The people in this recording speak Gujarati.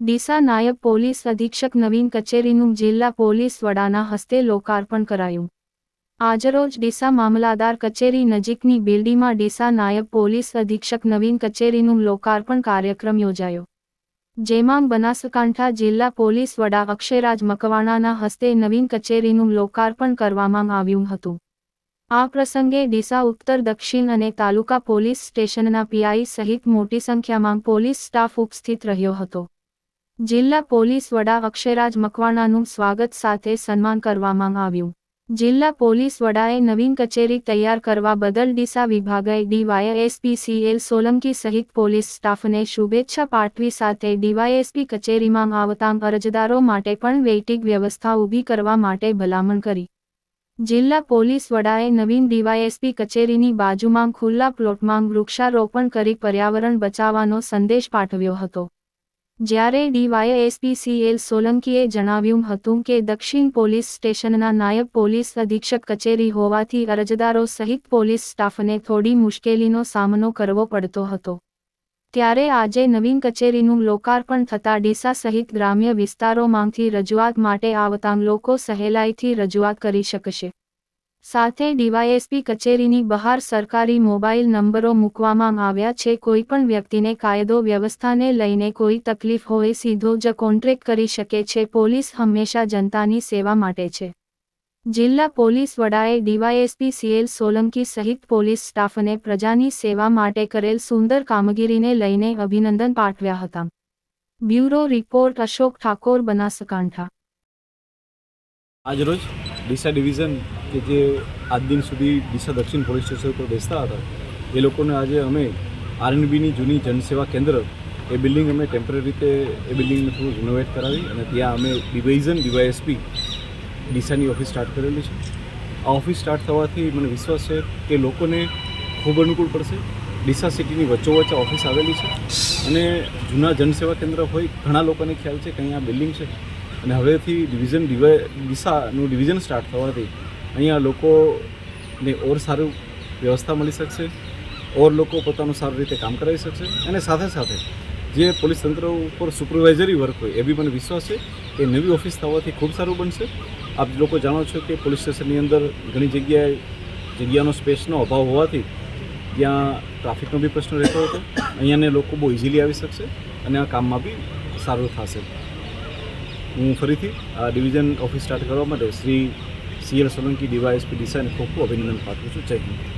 ડીસા નાયબ પોલીસ અધિક્ષક નવીન કચેરીનું જિલ્લા પોલીસ વડાના હસ્તે લોકાર્પણ કરાયું. આજરોજ ડીસા મામલાદાર કચેરી નજીકની બિલ્ડીમાં ડીસા નાયબ પોલીસ અધિક્ષક નવીન કચેરીનું લોકાર્પણ કાર્યક્રમ યોજાયો. જેમાં બનાસકાંઠા જિલ્લા પોલીસ વડા અક્ષયરાજ મકવાણાના હસ્તે નવીન કચેરીનું લોકાર્પણ કરવામાં આવ્યું હતું. આ પ્રસંગે ડીસા ઉત્તર દક્ષિણ અને તાલુકા પોલીસ સ્ટેશનના પીઆઈ સહિત મોટી સંખ્યામાં પોલીસ સ્ટાફ ઉપસ્થિત રહ્યો હતો. જિલ્લા પોલીસ વડા અક્ષયરાજ મકવાણાનું સ્વાગત સાથે સન્માન કરવામાં આવ્યું. જિલ્લા પોલીસ વડાએ નવીન કચેરી તૈયાર કરવા બદલ ડીસા વિભાગે ડીવાયએસપીસીએલ સોલંકી સહિત પોલીસ સ્ટાફને શુભેચ્છા પાઠવી સાથે ડીવાયએસપી કચેરીમાં આવતા અરજદારો માટે પણ વેઇટિંગ વ્યવસ્થા ઊભી કરવા માટે ભલામણ કરી. જિલ્લા પોલીસ વડાએ નવીન ડીવાયએસપી કચેરીની બાજુમાં ખુલ્લા પ્લોટમાં વૃક્ષારોપણ કરી પર્યાવરણ બચાવવાનો સંદેશ પાઠવ્યો હતો. જ્યારે ડીવાયએસપીસીએલ સોલંકીએ જણાવ્યું હતું કે દક્ષિણ પોલીસ સ્ટેશનના નાયબ પોલીસ અધિક્ષક કચેરી હોવાથી અરજદારો સહિત પોલીસ સ્ટાફને થોડી મુશ્કેલીનો સામનો કરવો પડતો હતો. ત્યારે આજે નવીન કચેરીનું લોકાર્પણ થતાં ડીસા સહિત ગ્રામ્ય વિસ્તારોમાંથી રજૂઆત માટે આવતા લોકો સહેલાઈથી રજૂઆત કરી શકશે. સાથે ડીવાયએસપી કચેરીની બહાર સરકારી મોબાઈલ નંબરો મૂકવામાં આવ્યા છે. કોઈપણ વ્યક્તિને કાયદો વ્યવસ્થાને લઈને કોઈ તકલીફ હોય, સીધો જ કોન્ટ્રેક્ટ કરી શકે છે. પોલીસ હંમેશા જનતાની સેવા માટે છે. જિલ્લા પોલીસ વડાએ ડીવાયએસપી સીએલ સોલંકી સહિત પોલીસ સ્ટાફને પ્રજાની સેવા માટે કરેલ સુંદર કામગીરીને લઈને અભિનંદન પાઠવ્યા હતા. Bureau report, Ashok Thakor, Banaskantha. આજરોજ ડીસા ડિવિઝન કે જે આજ દિન સુધી ડીસા દક્ષિણ પોલીસ સ્ટેશન ઉપર બેસતા હતા, એ લોકોને આજે અમે આરએનબીની જૂની જનસેવા કેન્દ્ર, એ બિલ્ડિંગ અમે ટેમ્પરરી રીતે એ બિલ્ડિંગને થોડું રિનોવેટ કરાવી અને ત્યાં અમે ડિવિઝન ડીવાયએસપી ડીસાની ઓફિસ સ્ટાર્ટ કરેલી છે. આ ઓફિસ સ્ટાર્ટ થવાથી મને વિશ્વાસ છે કે લોકોને ખૂબ અનુકૂળ પડશે. ડીસા સિટીની વચ્ચોવચ્ચ ઓફિસ આવેલી છે અને જૂના જનસેવા કેન્દ્ર હોય, ઘણા લોકોને ખ્યાલ છે કે અહીંયા બિલ્ડિંગ છે. અને હવેથી ડિવિઝન ડિવાય ડીસાનું ડિવિઝન સ્ટાર્ટ થવાથી અહીંયા લોકોને ઓર સારું વ્યવસ્થા મળી શકશે, ઓર લોકો પોતાનું સારી રીતે કામ કરાવી શકશે અને સાથે સાથે જે પોલીસ તંત્ર ઉપર સુપરવાઇઝરી વર્ક હોય, એ બી મને વિશ્વાસ છે કે નવી ઓફિસ થવાથી ખૂબ સારું બનશે. આપ લોકો જાણો છો કે પોલીસ સ્ટેશનની અંદર ઘણી જગ્યાએ જગ્યાનો સ્પેસનો અભાવ હોવાથી ત્યાં ટ્રાફિકનો બી પ્રશ્ન રહેતો હતો. અહીંયાને લોકો બહુ ઇઝીલી આવી શકશે અને આ કામમાં બી સારું થશે. હું ફરીથી આ ડિવિઝન ઓફિસ સ્ટાર્ટ કરવા માટે શ્રી સીએલ સોલંકી ડીવાયએસપી ડીસાને ખૂબ ખૂબ અભિનંદન પાઠવું છું. જય હિન્દ.